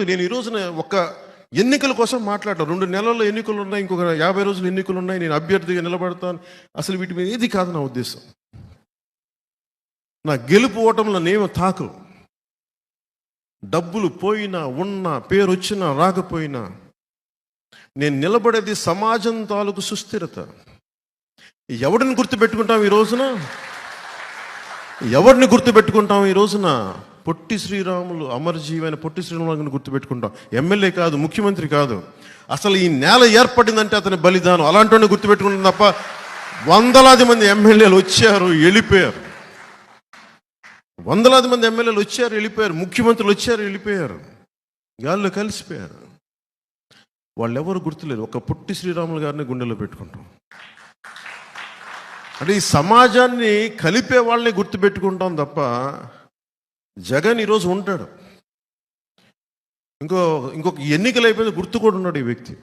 నేను ఈ రోజున ఒక ఎన్నికల కోసం మాట్లాడటం రెండు నెలల్లో ఎన్నికలు ఉన్నాయి ఇంకొక యాభై రోజులు ఎన్నికలు ఉన్నాయి నేను అభ్యర్థిగా నిలబడతాను. అసలు వీటి మీద ఏది కాదు నా ఉద్దేశం. నా గెలుపు ఓటంలో నేను తాకు. డబ్బులు పోయినా ఉన్నా పేరు వచ్చినా రాకపోయినా నేను నిలబడేది సమాజం తాలూకు సుస్థిరత. ఎవరిని గుర్తుపెట్టుకుంటాం ఈ రోజున? ఎవరిని గుర్తుపెట్టుకుంటాం ఈ రోజున? పొట్టి శ్రీరాములు అమరజీవైన పొట్టి శ్రీరాములు గుర్తుపెట్టుకుంటాం. ఎమ్మెల్యే కాదు ముఖ్యమంత్రి కాదు. అసలు ఈ నేల ఏర్పడిందంటే అతని బలిదానం. అలాంటి గుర్తుపెట్టుకుంటాం తప్ప వందలాది మంది ఎమ్మెల్యేలు వచ్చారు వెళ్ళిపోయారు. వందలాది మంది ఎమ్మెల్యేలు వచ్చారు వెళ్ళిపోయారు. ముఖ్యమంత్రులు వచ్చారు వెళ్ళిపోయారు. గాల్లో కలిసిపోయారు. వాళ్ళు ఎవరు గుర్తులేరు ఒక పొట్టి శ్రీరాములు గారిని గుండెలో పెట్టుకుంటాం. అంటే ఈ సమాజాన్ని కలిపే వాళ్ళని గుర్తుపెట్టుకుంటాం తప్ప జగన్ ఈరోజు ఉంటాడు. ఇంకో ఇంకొక ఎన్నికలు అయిపోయింది గుర్తు కూడా ఉన్నాడు ఈ వ్యక్తి.